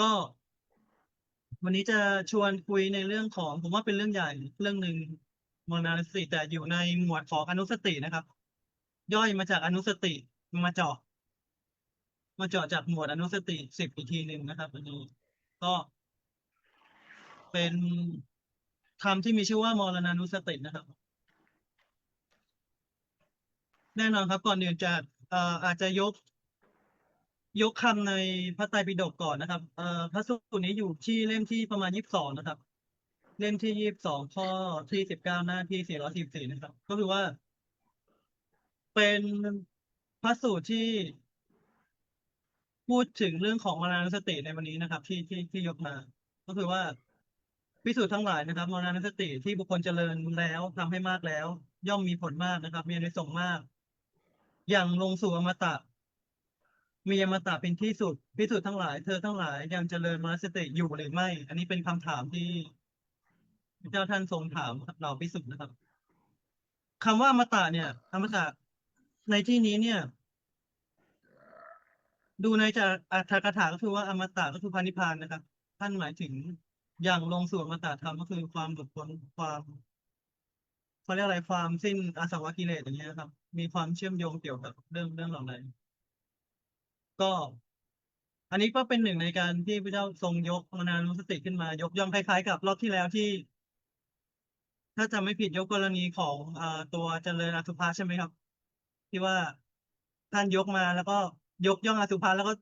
ก็ วันนี้จะชวนคุยในเรื่องของ ผมว่าเป็นเรื่องใหญ่เรื่องหนึ่งมรณานุสติแต่อยู่ในหมวดของอนุสตินะครับ ย่อยมาจากอนุสติมาเจาะมาเจาะจากหมวดอนุสติสิบอีกทีหนึ่งนะครับอันนี้ก็ เป็นธรรมที่มีชื่อว่ามรณานุสตินะครับ แน่นอนครับก่อนอื่นจะเอ่ออาจจะยก ยกคำในพระไตรปิฎกก่อนนะครับเอ่อพระสูตรนี้อยู่ที่เล่มที่ประมาณยี่สิบสองนะครับ เล่มที่ยี่สิบสองข้อที่สิบเก้าหน้าที่สี่ร้อยสิบสี่นะครับ ก็คือว่า เป็นพระสูตรที่พูดถึงเรื่องของมรณานุสติในวันนี้นะครับ ที่ที่ที่ยกมา ก็คือว่าพิสูจน์ทั้งหลายนะครับมรณานุสติที่บุคคลเจริญแล้วทำให้มากแล้ว ย่อมมีผลมากนะครับ มีอนิสงส์มาก อย่างลงสู่อมตะ มีอมตะเป็นที่สุดพิสูจน์ทั้งหลาย เธอทั้งหลายยังเจริญมรสติอยู่หรือไม่ อันนี้เป็นคำถามที่พระเจ้าท่านทรงถามเราพิสุทธ์นะครับคำว่าอมตะเนี่ยอมตะในที่นี้เนี่ย ดูในจากอัตถกถาก็คือว่าอมตะก็คือพานิพพานนะครับ ท่านหมายถึงอย่างลงสู่อมตะธรรมก็คือความหลุดพ้นความเขาเรียกอะไรความสิ้นอาสวะกิเลสอย่างเงี้ยครับ มีความเชื่อมโยงเกี่ยวกับเรื่องเรื่องเหล่านั้น ก็ อันนี้ก็เป็นหนึ่งในการที่พระเจ้าทรงยกมรณานุสติขึ้นมายกย่องคล้ายๆ กับรอบที่แล้วที่ ถ้าจำไม่ผิดยกกรณีของอ่าตัวเจริญอสุภะใช่ไหมครับ ที่ว่าท่านยกมาแล้วก็ยกย่องอสุภะแล้วก็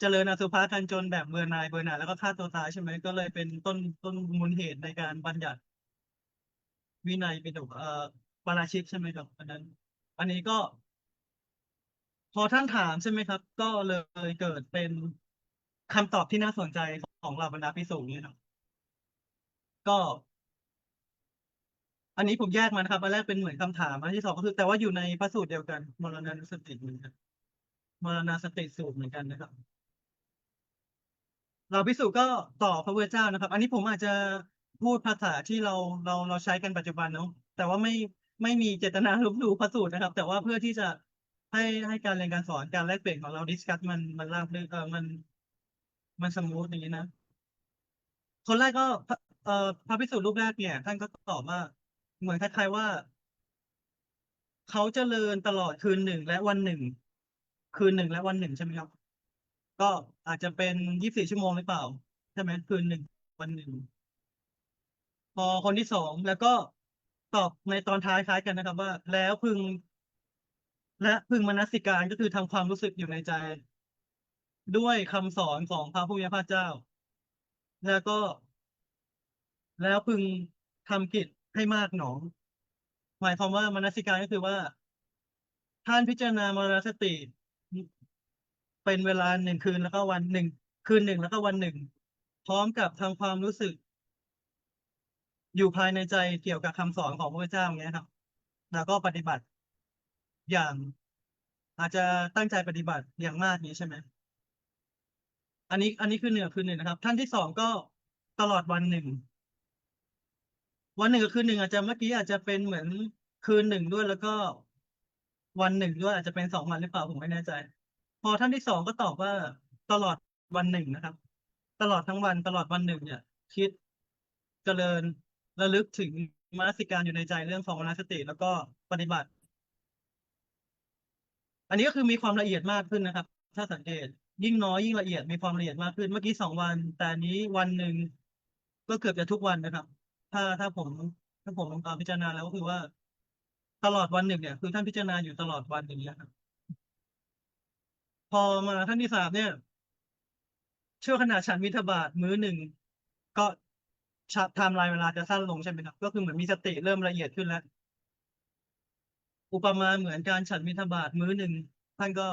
เจริญอสุภะกันจนแบบเบื่อหน่ายเบื่อหน่ายแล้วก็ฆ่าตัวตายใช่ไหมก็เลยเป็นต้นต้นมูลเหตุในการบัญญัติ วินัยเป็นเอ่อปาราชิกใช่ไหมครับอันนั้น อันนี้ก็ พอท่านถามใช่ไหมครับ ก็เลยเกิดเป็นคำตอบที่น่าสนใจของเราบรรดาภิกษุเนี่ยครับก็ อันนี้ผมแยกมานะครับอันแรกเป็นเหมือนคำถามอันที่สองก็คือแต่ว่าอยู่ในพระสูตรเดียวกัน มรณานุสติเหมือนกันมรณาสติสูตรเหมือนกันนะครับเราพิสูจน์ก็ต่อพระพุทเจ้านะครับ อันนี้ผมอาจจะพูดภาษาที่เราเราเราใช้กันปัจจุบันเนาะแต่ว่าไม่ไม่มีเจตนาลบหลู่พระสูตรนะครับ แต่ว่าเพื่อที่จะ ให้ให้การเรียนการสอนการแลกเปลี่ยนของเราดิสคัสมันมันราบรื่นเออมัน มันสมูทอย่างนี้นะ คนแรกก็พระเอ่อพระภิกษุรูปแรกเนี่ย ท่านก็ตอบว่า เหมือนคล้ายๆว่า เขาเจริญตลอดคืนหนึ่งและวันหนึ่ง คืนหนึ่งและวันหนึ่งใช่ไหมครับ ก็อาจจะเป็นยี่สิบสี่ชั่วโมงหรือเปล่า ใช่ไหมคืนหนึ่งวันหนึ่งพอคนที่สองแล้วก็ตอบในตอนท้ายคล้ายกันนะครับ ว่า แล้วพึง และพึงมนสิการก็คือทำความรู้สึกอยู่ในใจ ด้วยคำสอนของพระผู้มีพระเจ้า แล้วก็ แล้วพึงทำกิจให้มากหนอง หมายความว่ามนสิการก็คือว่า ท่านพิจารณามรณสติ เป็นเวลาหนึ่งคืนแล้วก็วันหนึ่งคืนหนึ่งแล้วก็วันหนึ่ง พร้อมกับทำความรู้สึก อยู่ภายในใจเกี่ยวกับคำสอนของพระเจ้าอย่างเงี้ยครับ แล้วก็ปฏิบัติ อย่าง อาจจะตั้งใจปฏิบัติอย่างมากนี้ใช่ไหมอันนี้ อันนี้คือหนึ่งคือหนึ่งนะครับ ท่านที่สองก็ตลอดวันหนึ่ง วันหนึ่งกับคืนหนึ่งอาจจะเมื่อกี้อาจจะเป็นเหมือนคืนหนึ่งด้วยแล้วก็วันหนึ่งด้วยอาจจะเป็นสองวันหรือเปล่าผมไม่แน่ใจ พอท่านที่สองก็ตอบว่าตลอดวันหนึ่งนะครับ ตลอดทั้งวันตลอดวันหนึ่งเนี่ย คิดเจริญระลึกถึงมนสิการอยู่ในใจเรื่องของมนสติแล้วก็ปฏิบัติ อันนี้ก็คือมีความละเอียดมากขึ้นนะครับ ถ้าสังเกต ยิ่งน้อยยิ่งละเอียดมีความละเอียดมากขึ้น เมื่อกี้สองวัน แต่นี้วันหนึ่งก็เกือบจะทุกวันนะครับ ถ้าถ้าผมถ้าผมลองตามพิจารณาแล้วก็คือว่า ตลอดวันหนึ่งเนี่ยคือท่านพิจารณาอยู่ตลอดวันอย่างนี้ครับ พอมาท่านที่สามเนี่ยช่วงขณะฉันมิถบาทมื้อหนึ่งก็ชะไทม์ไลน์เวลาจะสั้นลงใช่ไหมครับ ก็คือเหมือนมีสติเริ่มละเอียดขึ้นแล้ว อุปมาเหมือนการฉันมิถบาทมื้อหนึ่ง ท่านก็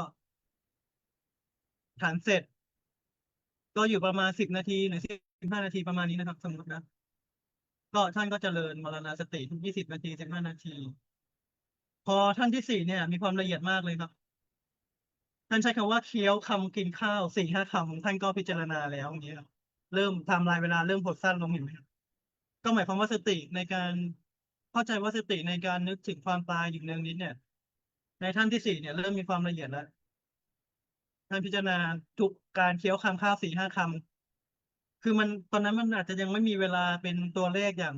ฉันเสร็จ ก็อยู่ประมาณสิบนาทีหรือสิบห้านาทีประมาณนี้นะครับ สมมตินะก็ท่านก็เจริญมรณาสติทุกยี่สิบนาทีสิบห้านาที พอท่านที่สี่เนี่ย มีความละเอียดมากเลยครับท่านใช้คำว่าเคี้ยวคำกินข้าวสี่ห้าคำท่านก็พิจารณาแล้วอย่างเงี้ยเริ่มทำลายเวลาเริ่มหดสั้นลงเห็นไหมครับก็หมายความว่าสติในการเข้าใจว่าสติในการนึกถึงความตายอยู่เนืองนิดเนี่ย ในท่านที่สี่เนี่ยเริ่มมีความละเอียดแล้วท่านพิจารณาทุกการเคี้ยวคำข้าวสี่ห้าคำคือมันตอนนั้นมันอาจจะยังไม่มีเวลาเป็นตัวเลขอย่าง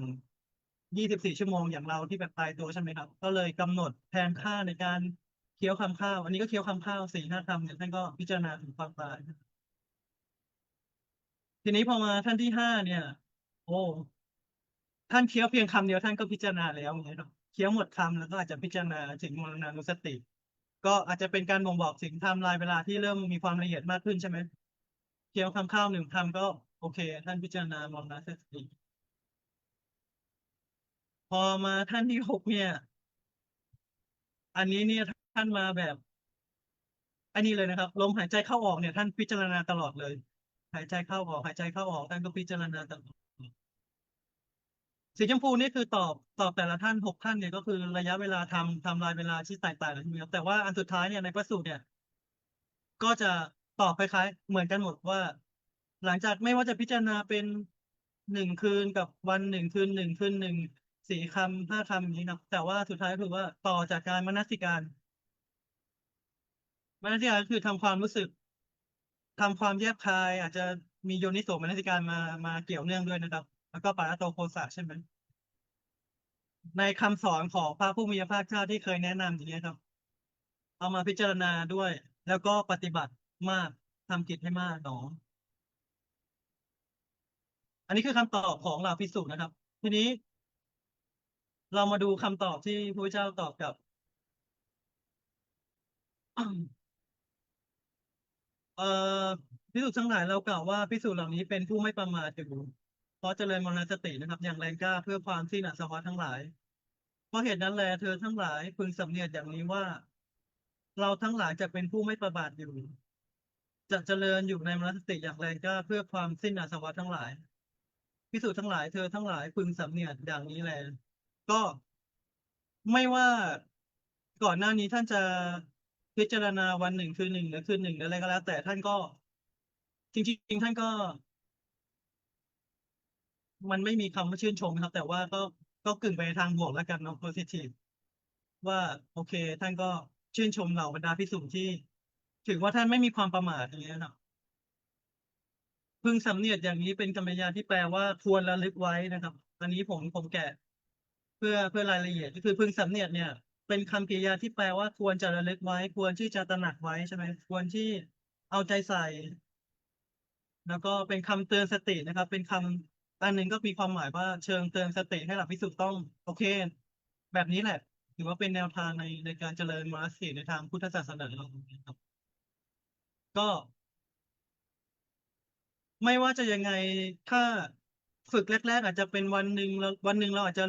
ยี่สิบสี่ชั่วโมงอย่างเราที่แบบตายตัวใช่ไหมครับ ก็เลยกำหนดแทนค่าในการเคี้ยวคำข้าว อันนี้ก็เคี้ยวคำข้าวสี่ห้าคำเนี่ยท่านก็พิจารณาถึงความตาย ทีนี้พอมาท่านที่ห้าเนี่ย โอ้ท่านเคี้ยวเพียงคำเดียวท่านก็พิจารณาแล้วอย่างเงี้ยครับ คี้ยวหมดคำแล้วก็อาจจะพิจารณาถึงมรณานุสติ ก็อาจจะเป็นการบ่งบอกถึงไทม์ไลน์เวลาที่เริ่มมีความละเอียดมากขึ้นใช่ไหมเคี้ยวคำข้าวหนึ่งคำก็โอเค ท่านพิจารณามรณานุสติ พอมาท่านที่หกเนี่ย อันนี้เนี่ยท่านมาแบบอันนี้เลยนะครับ ลมหายใจเข้าออกเนี่ยท่านพิจารณาตลอดเลย หายใจเข้าออก หายใจเข้าออกท่านก็พิจารณาตลอด สีชมพูนี่คือตอบตอบแต่ละท่านหกท่านเนี่ยก็คือระยะเวลาทำทำลายเวลาที่แตกต่างกันใช่ไหมครับแต่ว่าอันสุดท้ายเนี่ยในพระสูตรเนี่ย ก็จะตอบคล้ายๆเหมือนกันหมดว่า หลังจากไม่ว่าจะพิจารณาเป็นหนึ่งคืนกับวันหนึ่งคืนหนึ่งคืนหนึ่งสี่คำห้าคำอย่างนี้ครับแต่ว่าสุดท้ายคือว่าต่อจากการมนสิการมนสิการคือทำความรู้สึกทำความแยบคาย อาจจะมีโยนิโสมนสิการมามาเกี่ยวเนื่องด้วยนะครับ แล้วก็ปาราโตโคสะใช่ไหมในคำสอนของพระผู้มีพระภาคเจ้าที่เคยแนะนำอย่างนี้ครับ เอามาพิจารณาด้วย แล้วก็ปฏิบัติมากทำกิจให้มากหนออันนี้คือคำตอบของเหล่าภิกษุนะครับ ทีนี้ เรามาดูคำตอบที่พระเจ้าตอบกับเอ่อภิกษุทั้งหลายเรากล่าวว่าภิกษุเหล่านี้เป็นผู้ไม่ประมาทอยู่ เพราะเจริญมรณสตินะครับ อย่างแรงกล้าเพื่อความสิ้นอาสวะทั้งหลาย เพราะเหตุนั้นแลเธอทั้งหลายพึงสำเนียกอย่างนี้ว่า เราทั้งหลายจะเป็นผู้ไม่ประมาทอยู่ จะเจริญอยู่ในมรณสติอย่างแรงกล้าเพื่อความสิ้นอาสวะทั้งหลายภิกษุทั้งหลายเธอทั้งหลายพึงสำเนียกอย่างนี้แลก็ไม่ว่าก่อนหน้านี้ท่านจะพิจารณาวันหนึ่งคืนหนึ่งหรือคืนหนึ่งหรืออะไรก็แล้ว แต่ท่านก็ จริง ๆ ท่านก็ มันไม่มีคำว่าชื่นชมครับ แต่ว่าก็ก็กึ่งไปทางบวกแล้วกันเนาะ positive ว่าโอเค ท่านก็ชื่นชมเหล่าบรรดาภิกษุที่ ถือว่าท่านไม่มีความประมาทอย่างเงี้ยเนาะพึงสำเนียกอย่างนี้เป็นกรรมยาที่แปลว่าควรระลึกไว้นะครับ อันนี้ผมผมแกะ เพื่อเพื่อรายละเอียดก็คือพึงสำเนียกเนี่ย เป็นคำกริยาที่แปลว่าควรจะระลึกไว้ ควรที่จะตระหนักไว้ใช่ไหมควรที่เอาใจใส่ แล้วก็เป็นคำเตือนสตินะครับ เป็นค อันหนึ่งก็มีความหมายว่าเชิงเตือนสติให้หลับพิสุทธิ์ต้อง โอเค แบบนี้แหละ ถือว่าเป็นแนวทางในในการเจริญมรรคสีในทางพุทธศาสนาเราครับ ก็ไม่ว่าจะยังไงถ้าฝึกแรก ๆ อาจจะเป็นวันหนึ่งเราวันหนึ่งเราอาจจะ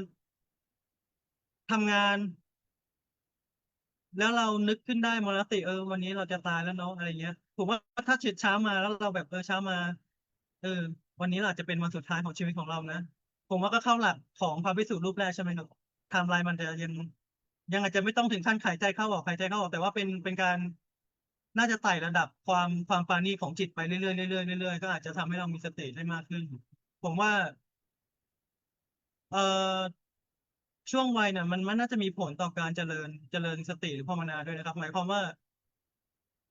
ทำงาน แล้วเรานึกขึ้นได้มรติเออ วันนี้เราจะตายแล้วเนาะอะไรเงี้ย ผมว่าถ้าเช้าเช้ามาแล้วเราแบบเออเช้ามา เออ วันนี้อาจจะเป็นวันสุดท้ายของชีวิตของเรานะ ผมว่าก็เข้าหลักของพระภิกษุรูปแรกใช่ไหมครับไทม์ไลน์มันจะยัง ยังอาจจะไม่ต้องถึงขั้นหายใจเข้าออกหายใจเข้าออกแต่ว่าเป็นเป็นการน่าจะไต่ระดับความความปาณีของจิตไปเรื่อยๆเรื่อยๆเรื่อยๆก็อาจจะทำให้เรามีสติได้มากขึ้น ผมว่า เอ่อช่วงวัยเนี่ยมันมันน่าจะมีผลต่อการเจริญเจริญสติหรือภาวนาด้วยนะครับ หมายความว่า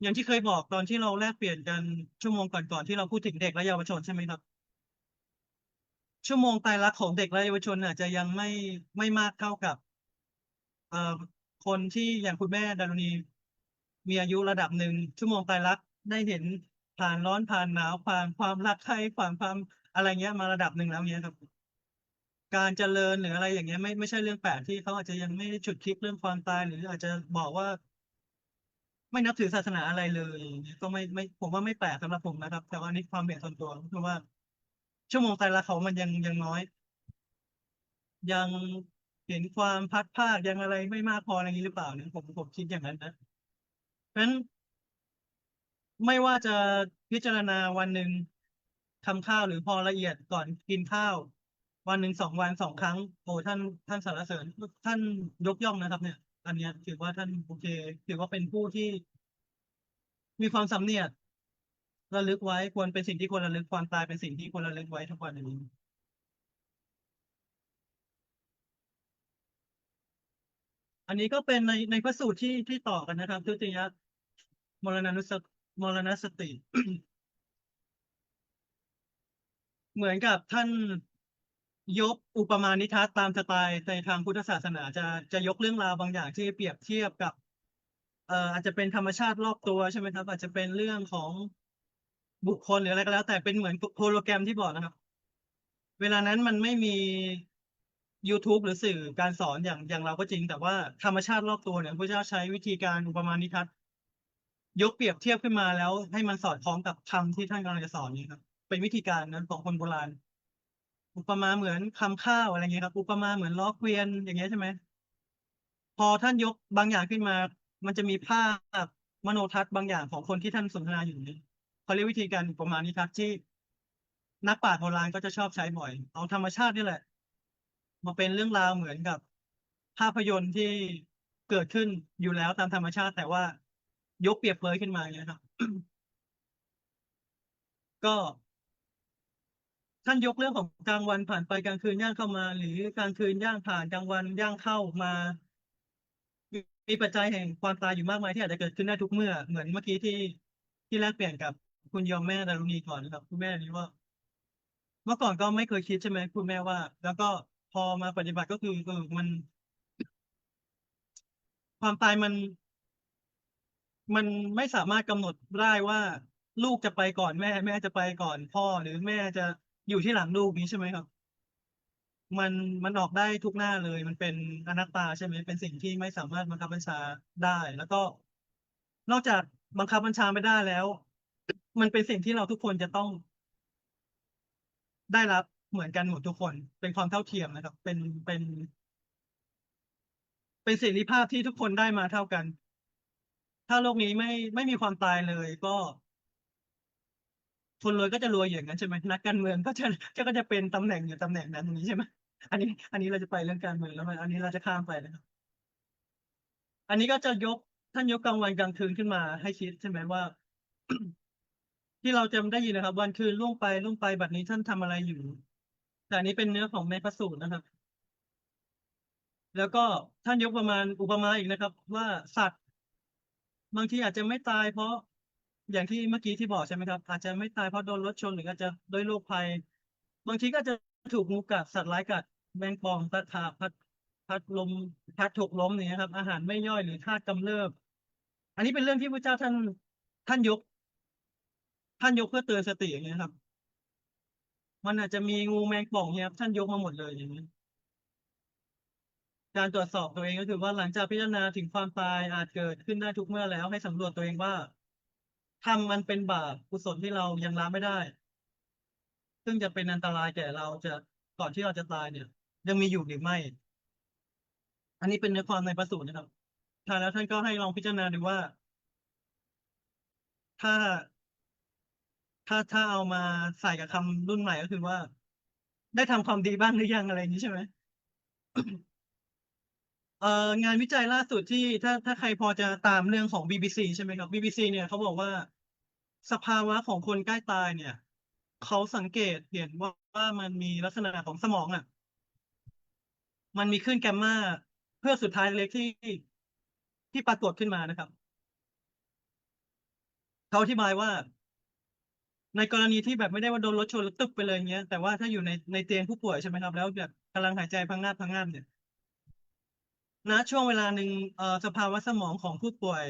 อย่างที่เคยบอกตอนที่เราแลกเปลี่ยนกันชั่วโมงก่อนๆที่เราพูดถึงเด็กและเยาวชนใช่ไหมครับ ชั่วโมงไตรลักษณ์ของเด็กและเยาวชนอาจจะยังไม่ไม่มากเท่ากับ เอ่อคนที่อย่างคุณแม่ดารุณีมีอายุระดับหนึ่งชั่วโมงไตรลักษณ์ได้เห็นผ่านร้อนผ่านหนาวผ่านความรักใครผ่านความอะไรเงี้ยมาระดับหนึ่งแล้วเนี้ยครับ การเจริญหรืออะไรอย่างเงี้ยไม่ไม่ใช่เรื่องแปลกที่เขาอาจจะยังไม่ได้ฉุดคิดเรื่องความตายหรืออาจจะบอกว่า ไม่นับถือศาสนาอะไรเลยอย่างเงี้ยก็ไม่ไม่ผมว่าไม่แปลกสำหรับผมนะครับ แต่ว่านี่ความเห็นส่วนตัวคือว่า ชั่วโมงไตรลักษณ์เขามันยังยังน้อย ยังเห็นความพัดภาคยังอะไรไม่มากพออะไรอย่างนี้หรือเปล่าเนี่ยผมผมคิดอย่างนั้นนะเพราะฉะนั้นไม่ว่าจะพิจารณาวันหนึ่งทำข้าวหรือพอละเอียดก่อนกินข้าว วันหนึ่งสองวันสองครั้ง โอ้ท่านท่านสรรเสริญท่านยกย่องนะครับ เนี่ย อันเนี้ยถือว่าท่านโอเค ถือว่าเป็นผู้ที่มีความสำเนียก ระลึกไว้ควรเป็นสิ่งที่ควรระลึกความตายเป็นสิ่งที่ควรระลึกไว้ทุกวันอย่างนี้อันนี้ก็เป็นในในพระสูตรที่ที่ต่อกันนะครับทุติยมรณานุสมรณสติ เหมือนกับท่านยกอุปมาณิทัศน์ตามสไตล์ในทางพุทธศาสนาจะจะยกเรื่องราวบางอย่างที่เปรียบเทียบกับเอ่ออาจจะเป็นธรรมชาติรอบตัวใช่ไหมครับ อาจจะเป็นเรื่องของ บุคคลหรืออะไรก็แล้ว แต่เป็นเหมือนโฮโลแกรมที่บอกนะครับ เวลานั้นมันไม่มี YouTube หรือสื่อการสอนอย่างอย่างเราก็จริง แต่ว่าธรรมชาติรอบตัวเนี่ยพระเจ้าใช้วิธีการอุปมาณิทัศน์ยกเปรียบเทียบขึ้นมาแล้ว ให้มันสอดคล้องกับคำที่ท่านกำลังจะสอนนี้ครับ เป็นวิธีการนั้นของคนโบราณ อุปมาเหมือนคำข้าวอะไรเงี้ยครับ อุปมาเหมือนล้อเกวียนอย่างเงี้ยใช่ไหมพอท่านยกบางอย่างขึ้นมา มันจะมีภาพมโนทัศน์บางอย่างของคนที่ท่านสนทนาอยู่นี้ เขาเรียกวิธีการอุปมาณิทัศน์ที่นักปราชญ์โบราณก็จะชอบใช้บ่อย เอาธรรมชาตินี่แหละ มาเป็นเรื่องราวเหมือนกับ ภาพยนตร์ที่เกิดขึ้นอยู่แล้วตามธรรมชาติ แต่ว่ายกเปรียบเปรยขึ้นมาเงี้ยครับ ก็ท่านยกเรื่องของกลางวันผ่านไปกลางคืนย่างเข้ามา หรือกลางคืนย่างผ่านกลางวันย่างเข้ามา มีปัจจัยแห่งความตายอยู่มากมายที่อาจจะเกิดขึ้นได้ทุกเมื่อ เหมือนเมื่อกี้ที่ที่แลกเปลี่ยนกับ คุณยอมแม่ดารุณีก่อนนะครับ คุณแม่นี้ว่า เมื่อก่อนก็ไม่เคยคิดใช่ไหมคุณแม่ว่า แล้วก็พอมาปฏิบัติก็คือเออมัน ความตายมัน มันไม่สามารถกำหนดได้ว่า ลูกจะไปก่อนแม่ แม่จะไปก่อนพ่อ หรือแม่จะอยู่ที่หลังลูกนี้ใช่ไหมครับ มันมันออกได้ทุกหน้าเลย มันเป็นอนัตตาใช่ไหมเป็นสิ่งที่ไม่สามารถบังคับบัญชาได้ แล้วก็นอกจากบังคับบัญชาไม่ได้แล้ว มันเป็นสิ่งที่เราทุกคนจะต้อง ได้รับเหมือนกันหมดทุกคน เป็นความเท่าเทียมนะครับ เป็นเป็น เป็นเสรีภาพที่ทุกคนได้มาเท่ากัน ถ้าโลกนี้ไม่ไม่มีความตายเลยก็คนรวยก็จะรวยอย่างนั้นใช่ไหมนักการเมืองก็จะก็จะเป็นตำแหน่งอยู่ตำแหน่งนั้นตรงนี้ใช่ไหมอันนี้ อันนี้เราจะไปเรื่องการเมืองแล้วมันอันนี้เราจะข้ามไปนะครับอันนี้ก็จะยกท่านยกกลางวันกลางคืนขึ้นมาให้คิดใช่ไหมว่า ที่เราจำได้ยินนะครับ วันคืนล่วงไปล่วงไปบัดนี้ท่านทำอะไรอยู่ แต่อันนี้เป็นเนื้อของในพระสูตรนะครับ แล้วก็ท่านยกประมาณอุปมาอีกนะครับ ว่าสัตว์ บางทีอาจจะไม่ตายเพราะอย่างที่เมื่อกี้ที่บอกใช่ไหมครับ อาจจะไม่ตายเพราะโดนรถชนหรืออาจจะด้วยโรคภัย บางทีก็จะถูกงูกัดสัตว์ร้ายกัดแมงป่องตะขาบพัดพัดลมพัดถกล้มอย่างเงี้ยครับ อาหารไม่ย่อยหรือธาตุกำเริบ อันนี้เป็นเรื่องที่พระเจ้าท่านท่านยก ท่านยกเพื่อเตือนสติอย่างเงี้ยครับ มันอาจจะมีงูแมงป่องเนี่ยครับท่านยกมาหมดเลยอย่างนี้การตรวจสอบตัวเองก็คือว่าหลังจากพิจารณาถึงความตายอาจเกิดขึ้นได้ทุกเมื่อแล้ว ให้สำรวจตัวเองว่าทำมันเป็นบาปกุศลที่เรายังละไม่ได้ ซึ่งจะเป็นอันตรายแก่เราจะก่อนที่เราจะตายเนี่ย ยังมีอยู่หรือไม่ อันนี้เป็นเนื้อความในพระสูตรนะครับท้ายแล้วท่านก็ให้ลองพิจารณาดูว่า ถ้า ถ้าถ้าเอามาใส่กับคำรุ่นใหม่ก็คือว่า ได้ทำความดีบ้างหรือยังอะไรอย่างนี้ใช่ไหม เอ่องานวิจัยล่าสุดที่ถ้าถ้าใครพอจะตามเรื่องของ BBC ใช่ไหมครับ BBC เนี่ยเขาบอกว่า สภาวะของคนใกล้ตายเนี่ย เขาสังเกตเห็นว่าว่ามันมีลักษณะของสมองอะ มันมีคลื่นแกมมาเพื่อสุดท้ายเล็กที่ที่ปรากฏขึ้นมานะครับ เขาอธิบายว่า ในกรณีที่แบบไม่ได้ว่าโดนรถชนแล้วตึกไปเลยเงี้ย แต่ว่าถ้าอยู่ในในเตียงผู้ป่วยใช่ไหมครับ แล้วแบบกำลังหายใจพังงาบพังงาบเนี่ยณช่วงเวลาหนึ่งเอ่อสภาวะสมองของผู้ป่วย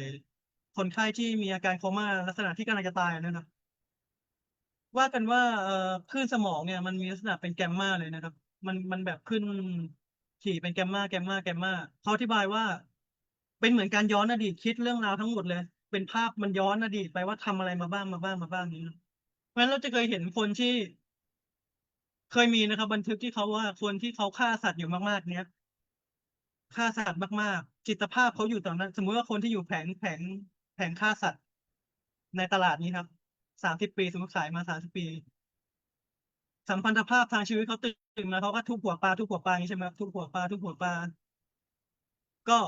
คนไข้ที่มีอาการโคม่าลักษณะที่กำลังจะตายนะครับ ว่ากันว่าเอ่อคลื่นสมองเนี่ย มันมีลักษณะเป็นแกมมาเลยนะครับ มันมันแบบขึ้นถี่เป็นแกมมาแกมมาแกมมาเขาอธิบายว่า เป็นเหมือนการย้อนอดีตคิดเรื่องราวทั้งหมดเลย เป็นภาพมันย้อนอดีตไปว่าทำอะไรมาบ้างมาบ้างมาบ้างนี้นะ เพราะฉะนั้นเราจะเคยเห็นคนที่ เคยมีนะครับ บันทึกที่เขาว่าคนที่เขาฆ่าสัตว์อยู่มากๆ เนี้ยฆ่าสัตว์มากๆ จิตภาพเขาอยู่ตอนนั้น สมมุติว่าคนที่อยู่แผงแผงแผงฆ่าสัตว์ในตลาดนี้ครับสามสิบปีสมมติขายมาสามสิบปี สัมพันธภาพทางชีวิตเขาตื่นมาเขาก็ทุบหัวปลาทุบหัวปลาอย่างนี้ใช่ไหมทุบหัวปลาทุบหัวปลาก็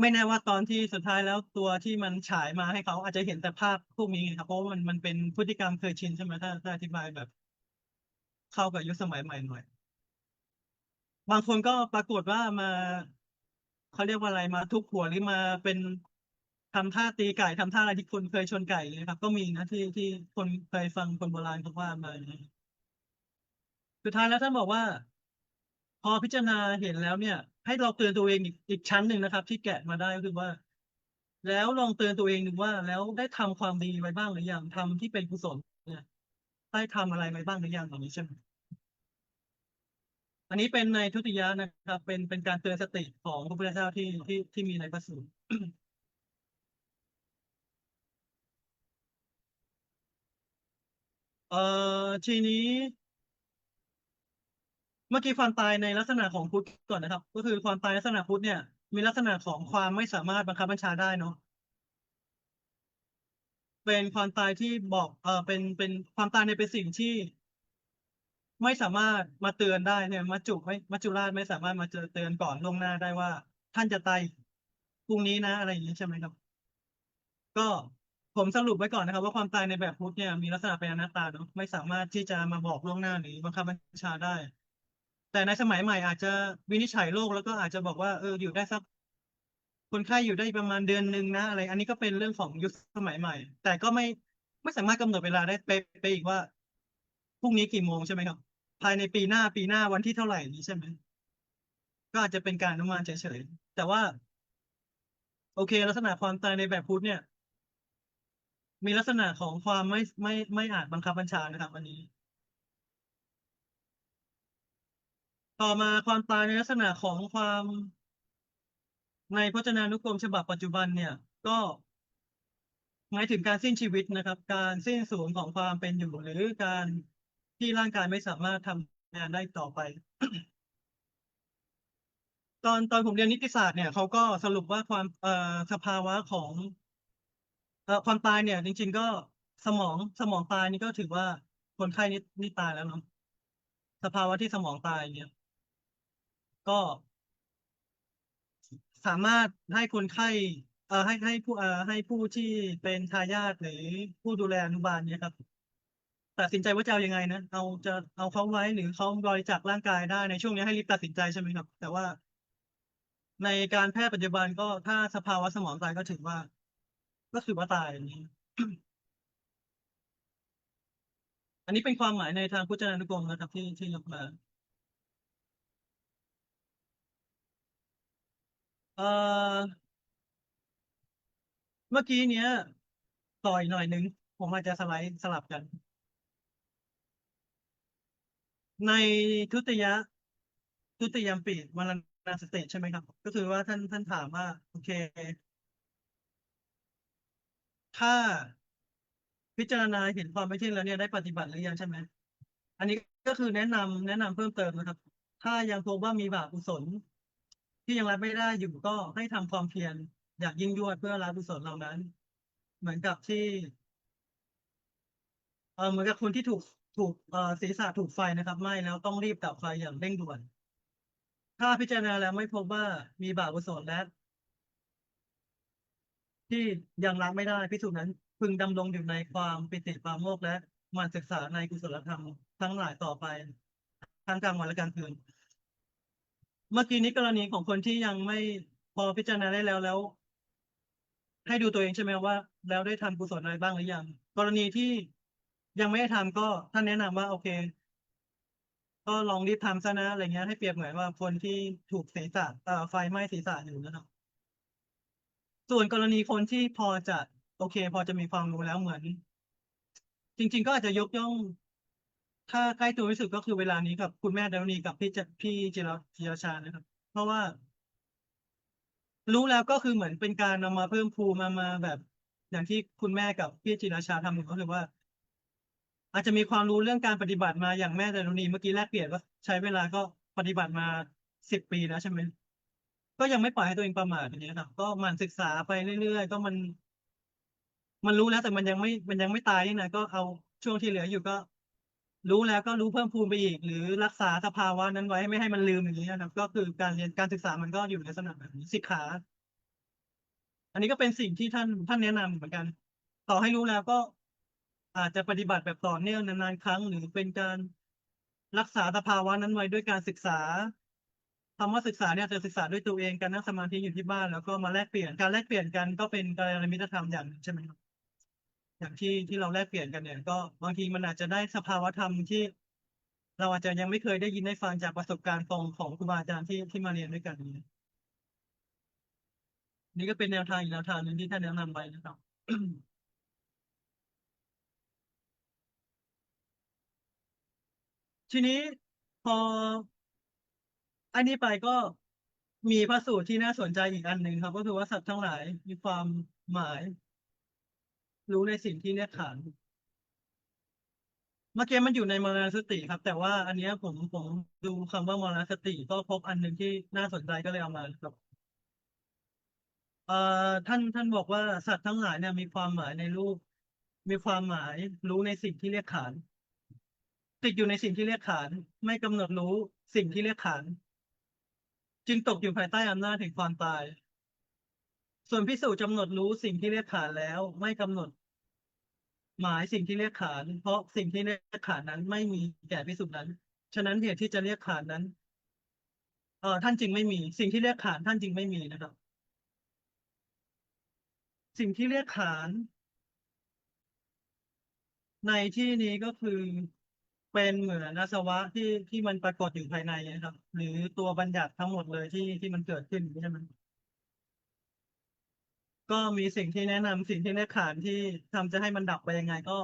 ไม่แน่ว่าตอนที่สุดท้ายแล้วตัวที่มันฉายมาให้เขาอาจจะเห็นแต่ภาพพวกนี้ไงครับเพราะว่ามันมันเป็นพฤติกรรมเคยชินใช่ไหมถ้าถ้าอธิบายแบบ เข้ากับยุคสมัยใหม่หน่อย บางคนก็ปรากฏว่ามาเขาเรียกว่าอะไรมาทุบหัวหรือมาเป็นทำท่าตีไก่ทำท่าอะไรที่คนเคยชนไก่เลยครับ ก็มีนะที่ที่คนเคยฟังคนโบราณเขาว่ามานะสุดท้ายแล้วท่านบอกว่า อพิจารณาเห็นแล้วเนี่ย ให้เราเตือนตัวเองอีกอีกชั้นหนึ่งนะครับ ที่แกะมาได้ก็คือว่า แล้วลองเตือนตัวเองดูว่า แล้วได้ทำความดีไว้บ้างหรือยังทำที่เป็นกุศลเนี่ยได้ทำอะไรไว้บ้างหรือยังตรงนี้ใช่ไหมอันนี้เป็นในทุติยะนะครับ เป็นเป็นการเตือนสติของพระพุทธเจ้าที่ที่ที่มีในพระสูตรเอ่อทีนี้ เมื่อกี้ความตายในลักษณะของพุทธก่อนนะครับ ก็คือความตายลักษณะพุทธเนี่ย มีลักษณะของความไม่สามารถบังคับบัญชาได้เนาะเป็นความตายที่บอกเออเป็นเป็นความตายในเป็นสิ่งที่ ไม่สามารถมาเตือนได้เนี่ยมัจจุไม่มัจจุราชไม่สามารถมาเจอเตือนก่อนล่วงหน้าได้ว่า ท่านจะตายพรุ่งนี้นะอะไรอย่างนี้ใช่ไหมครับ ก็ผมสรุปไว้ก่อนนะครับ ว่าความตายในแบบพุทธเนี่ยมีลักษณะเป็นอนัตตาเนาะไม่สามารถที่จะมาบอกล่วงหน้าหรือบังคับบัญชาได้ แต่ในสมัยใหม่อาจจะวินิจฉัยโรคแล้วก็อาจจะบอกว่าเอออยู่ได้สักคนไข้อยู่ได้ประมาณเดือนหนึ่งนะอะไร อันนี้ก็เป็นเรื่องของยุคสมัยใหม่ แต่ก็ไม่ไม่สามารถกำหนดเวลาได้เป๊ะไปอีกว่าพรุ่งนี้กี่โมงใช่ไหมครับ ภายในปีหน้าปีหน้าวันที่เท่าไหร่นี้ใช่ไหมก็อาจจะเป็นการอนุมานเฉยๆแต่ว่า โอเค ลักษณะความตายในแบบพุทธเนี่ย มีลักษณะของความไม่ไม่ไม่อาจบังคับบัญชานะครับอันนี้ ต่อมาความตายในลักษณะของความในพจนานุกรมฉบับปัจจุบันเนี่ย ก็หมายถึงการสิ้นชีวิตนะครับ การสิ้นสูญของความเป็นอยู่หรือการที่ร่างกายไม่สามารถทำงานได้ต่อไป ตอนตอนผมเรียนนิติศาสตร์เนี่ยเขาก็สรุปว่าความเอ่อสภาวะของเอ่อความตายเนี่ย จริง ๆ ก็สมองสมองตายนี่ก็ถือว่าคนไข้นี่นี่ตายแล้วเนาะสภาวะที่สมองตายเนี่ย ก็สามารถให้คนไข้ เอ่อให้ให้ผู้เอ่อให้ผู้ที่เป็นทายาทหรือผู้ดูแลอนุบาลเนี่ยครับตัดสินใจว่าจะเอายังไงนะเอาจะเอาเขาไว้หรือเขาบริจาคร่างกายได้ในช่วงนี้ให้รีบตัดสินใจใช่ไหมครับ แต่ว่า ในการแพทย์ปัจจุบันก็ถ้าสภาวะสมองตายก็ถือว่า ก็ถือว่าตายอย่างนี้อันนี้เป็นความหมายในทางพุทธนานุกรมนะครับที่ที่ยกมา เออเมื่อกี้เนี้ยต่อยหน่อยนึง ผมอาจจะสไลด์สลับกัน ในทุติยะทุติยมปีมรณสเติใช่ไหมครับ ก็คือว่าท่านท่านถามว่า โอเค ถ้าพิจารณาเห็นความไม่เที่ยงแล้วเนี่ยได้ปฏิบัติหรือยังใช่ไหมอันนี้ก็คือแนะนำแนะนำเพิ่มเติมนะครับ ถ้ายังพบว่ามีบาปกุศล ที่ยังรับไม่ได้อยู่ก็ให้ทำความเพียรอยางยิ่งยวดเพื่อละกุศลเหล่านั้น เหมือนกับที่ เออเหมือนกับคนที่ถูกถูกเอ่อศีรษะถูกไฟนะครับไหม้แล้วต้องรีบดับไฟอย่างเร่งด่วน ถ้าพิจารณาแล้วไม่พบว่ามีบาปกุศลและที่ยังละไม่ได้พิสูจน์นั้น พึงดำรงอยู่ในความปิติปราโมกและมันศึกษาในกุศลธรรมทั้งหลายต่อไป ทั้งกลางวันและกลางคืน เมื่อกี้นี้กรณีของคนที่ยังไม่พอพิจารณาได้แล้วแล้ว ให้ดูตัวเองใช่ไหมว่า แล้วได้ทำกุศลอะไรบ้างหรือยัง กรณีที่ยังไม่ได้ทำก็ท่านแนะนำว่าโอเค ก็ลองรีบทำซะนะอะไรเงี้ยให้เปรียบเหมือนว่าคนที่ถูกศีรษะไฟไหม้ศีรษะอยู่นะครับส่วนกรณีคนที่พอจะ โอเค พอจะมีความรู้แล้วเหมือน จริง ๆ ก็อาจจะยกย่อง ถ้าใกล้ตัวที่สุดก็คือเวลานี้กับคุณแม่ดารณีกับพี่เจพี่จิรจิรชานะครับ เพราะว่า รู้แล้วก็คือเหมือนเป็นการเอามาเพิ่มภูมิมามาแบบ อย่างที่คุณแม่กับพี่จิรชาทำอยู่ก็คือว่า อาจจะมีความรู้เรื่องการปฏิบัติมาอย่างแม่ดารณีเมื่อกี้แลกเปลี่ยนว่าใช้เวลาก็ปฏิบัติมาสิบปีแล้วใช่ไหมก็ยังไม่ปล่อยให้ตัวเองประมาทอย่างนี้ยครับก็มันศึกษาไปเรื่อยๆก็มัน มันรู้แล้วแต่มันยังไม่มันยังไม่ตายนี่นะก็เอาช่วงที่เหลืออยู่ก็ รู้แล้วก็รู้เพิ่มพูนไปอีก หรือรักษาสภาวะนั้นไว้ไม่ให้มันลืมอย่างนี้นะครับ ก็คือการเรียนการศึกษามันก็อยู่ในลักษณะแบบนี้สิกขาอันนี้ก็เป็นสิ่งที่ท่านท่านแนะนำเหมือนกัน ต่อให้รู้แล้วก็อาจจะปฏิบัติแบบต่อเนื่องนานๆครั้ง หรือเป็นการรักษาสภาวะนั้นไว้ด้วยการศึกษาคำว่าศึกษาเนี่ยจะศึกษาด้วยตัวเองการนั่งสมาธิอยู่ที่บ้านแล้วก็มาแลกเปลี่ยนการแลกเปลี่ยนกันก็เป็นการมิตรธรรมอย่างหนึ่งใช่ไหมครับ อย่างที่ที่เราแลกเปลี่ยนกันเนี่ย ก็บางทีมันอาจจะได้สภาวธรรมที่ เราอาจจะยังไม่เคยได้ยินได้ฟังจากประสบการณ์ตรงของครูบาอาจารย์ที่ที่มาเรียนด้วยกันนี้นี่ก็เป็นแนวทางอีกแนวทางหนึ่งที่ท่านแนะนำไปนะครับทีนี้พอ อันนี้ไปก็มีพระสูตรที่น่าสนใจอีกอันหนึ่งครับ ก็คือว่าสัตว์ทั้งหลายมีความหมาย รู้ในสิ่งที่เรียกขานเมื่อกี้มันอยู่ในมรณสติครับ แต่ว่าอันเนี้ยผมผมดูคำว่ามรณสติ ก็พบอันหนึ่งที่น่าสนใจก็เลยเอามาครับเอ่อท่านท่านบอกว่าสัตว์ทั้งหลายเนี่ยมีความหมายในรูป มีความหมายรู้ในสิ่งที่เรียกขาน ติดอยู่ในสิ่งที่เรียกขาน ไม่กำหนดรู้สิ่งที่เรียกขาน จึงตกอยู่ภายใต้อำนาจแห่งความตาย ส่วนพิสูจน์กำหนดรู้สิ่งที่เรียกขานแล้ว ไม่กำหนด หมายสิ่งที่เรียกขาน เพราะสิ่งที่เรียกขานนั้นไม่มีแก่พิสูจน์นั้น ฉะนั้นเหตุที่จะเรียกขานนั้น เอ่อท่านจึงไม่มี สิ่งที่เรียกขานท่านจึงไม่มีนะครับ สิ่งที่เรียกขาน ในที่นี้ก็คือเป็นเหมือนอาสวะที่ที่มันปรากฏอยู่ภายในนะครับ หรือตัวบัญญัติทั้งหมดเลยที่ที่มันเกิดขึ้นใช่ไหม ก็มีสิ่งที่แนะนำสิ่งที่เรียกขานที่ทำจะให้มันดับไปยังไงก็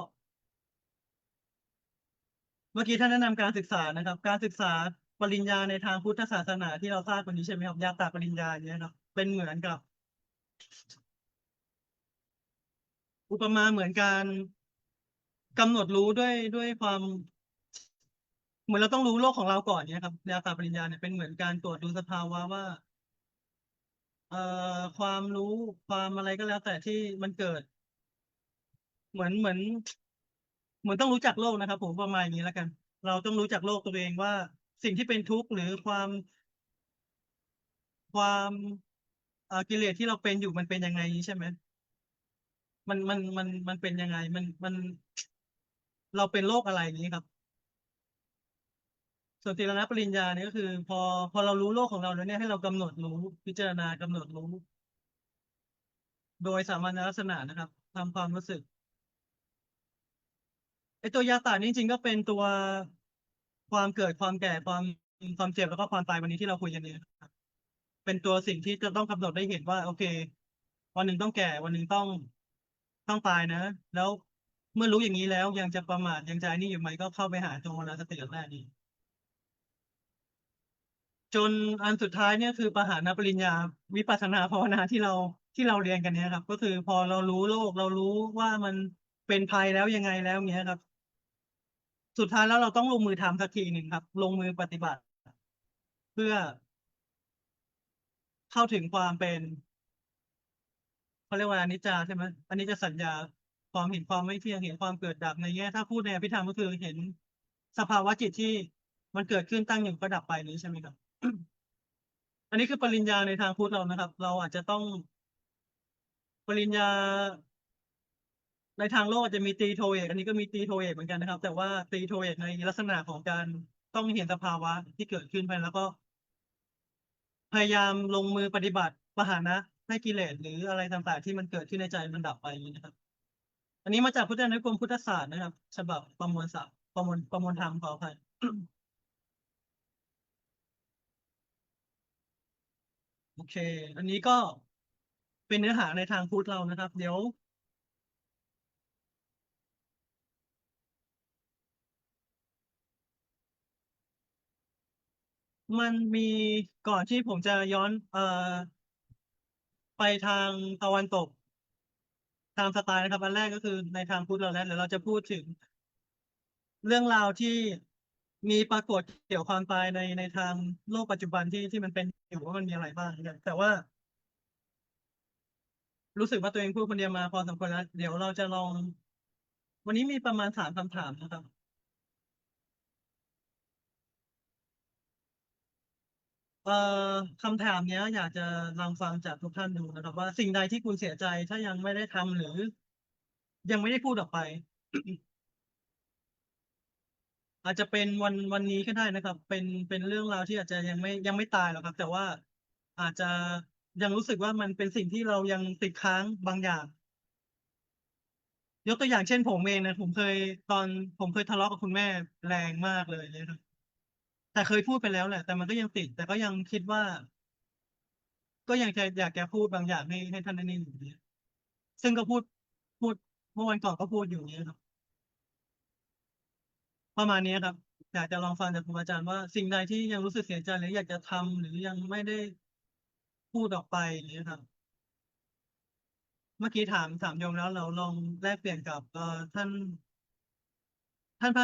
เมื่อกี้ท่านแนะนำการศึกษานะครับ การศึกษาปริญญาในทางพุทธศาสนาที่เราทราบวันนี้ใช่ไหมครับยาตาปริญญาอย่างเงี้ยครับเป็นเหมือนกับ อุปมาเหมือนการกำหนดรู้ด้วยด้วยความเหมือนเราต้องรู้โลกของเราก่อนเนี่ยครับยาตาปริญญาเนี่ยเป็นเหมือนการตรวจดูสภาวะว่า อ่อความรู้ความอะไรก็แล้ว แต่ที่มันเกิด เหมือนเหมือน เหมือนต้องรู้จักโลกนะครับ ผมประมาณนี้แล้วกัน เราต้องรู้จักโลกตัวเองว่า สิ่งที่เป็นทุกข์หรือความ ความอ่อกิเลสที่เราเป็นอยู่มันเป็นยังไงใช่ไหมมันมันมันมันเป็นยังไง มันมัน เราเป็นโรคอะไรอย่างนี้ครับ ส่วนตีรณปริญญาเนี่ยก็คือ พอพอเรารู้โลกของเราแล้วเนี่ยให้เรากำหนดรู้พิจารณากำหนดรู้ โดยสามัญลักษณะนะครับทำความรู้สึกไอตัวยาตานี่จริงก็เป็นตัวความเกิดความแก่ความความเจ็บแล้วก็ความตายวันนี้ที่เราคุยกันเนี่ยเป็นตัวสิ่งที่จะต้องกำหนดได้เห็นว่า โอเค วันหนึ่งต้องแก่ วันหนึ่งต้องต้องตายนะ แล้วเมื่อรู้อย่างนี้แล้วยังจะประมาทยังใจนี่อยู่ไหมก็เข้าไปหาตัวมรณสติแรกนี้ จนอันสุดท้ายเนี่ยคือปหานปริญญาวิปัสสนาภาวนาที่เราที่เราเรียนกันเนี่ยครับ ก็คือพอเรารู้โลกเรารู้ว่ามันเป็นภัยแล้วยังไงแล้วเงี้ยครับ สุดท้ายแล้วเราต้องลงมือทำสักทีหนึ่งครับ ลงมือปฏิบัติ เพื่อ เข้าถึงความเป็นเขาเรียกว่าอนิจจาใช่ไหมอันนี้จะสัญญาความเห็นความไม่เที่ยงเห็นความเกิดดับในแง่ถ้าพูดในอภิธรรมก็คือเห็นสภาวะจิตที่มันเกิดขึ้นตั้งอยู่ก็ดับไปนี้ใช่ไหมครับ อันนี้คือปริญญาในทางพุทธเรานะครับ เราอาจจะต้อง ปริญญา ในทางโลกอาจจะมีตีโทเอกอันนี้ก็มีตีโทเอกเหมือนกันนะครับ แต่ว่าตีโทเอกในลักษณะของการต้องเห็นสภาวะที่เกิดขึ้นไปแล้วก็ พยายามลงมือปฏิบัติปหานะให้กิเลสหรืออะไรต่างๆ ที่มันเกิดขึ้นในใจมันดับไปอย่างนี้นะครับ อันนี้มาจากพุทธนิกรมพุทธศาสตร์นะครับ ฉบับประมวลศัพท์ประมวลประมวลธรรมขออภัย โอเค อันนี้ก็เป็นเนื้อหาในทางพุทธเรานะครับ เดี๋ยวมันมีก่อนที่ผมจะย้อนเอ่อไปทางตะวันตก ตามสไตล์นะครับ อันแรกก็คือในทางพุทธเราแล้วเดี๋ยวเราจะพูดถึง เรื่องราวที่ มีปรากฏเกี่ยวความตายในในทางโลกปัจจุบันที่ที่มันเป็นอยู่ว่ามันมีอะไรบ้างนะครับแต่ว่า รู้สึกว่าตัวเองพูดคนเดียวมาพอสมควรแล้วเดี๋ยวเราจะลอง วันนี้มีประมาณสามคำถามนะครับ เอ่อคำถามเนี้ย อยากจะลองฟังจากทุกท่านดูนะครับ ว่าสิ่งใดที่คุณเสียใจถ้ายังไม่ได้ทำหรือ ยังไม่ได้พูดออกไป อาจจะเป็นวันวันนี้ก็ได้นะครับ เป็นเป็นเรื่องราวที่อาจจะยังไม่ยังไม่ตายหรอกครับ แต่ว่าอาจจะยังรู้สึกว่ามันเป็นสิ่งที่เรายังติดค้างบางอย่าง ยกตัวอย่างเช่นผมเองนะผมเคยตอนผมเคยทะเลาะกับคุณแม่แรงมากเลยนะครับ แต่เคยพูดไปแล้วแหละ แต่มันก็ยังติด แต่ก็ยังคิดว่า ก็ยังจะอยากจะพูดบางอย่างให้ให้ท่านได้ยินอยู่ดีซึ่งก็พูดพูดเมื่อวันก่อนก็พูดอยู่อย่างเงี้ยครับ ประมาณนี้ครับ อยากจะลองฟังจากครูอาจารย์ว่าสิ่งใดที่ยังรู้สึกเสียใจหรืออยากจะทำหรือยังไม่ได้พูดออกไปอย่างนี้ยครับ เมื่อกี้ถามถามโยมแล้วเราลองแลกเปลี่ยนกับเอ่อท่าน ท่านพระ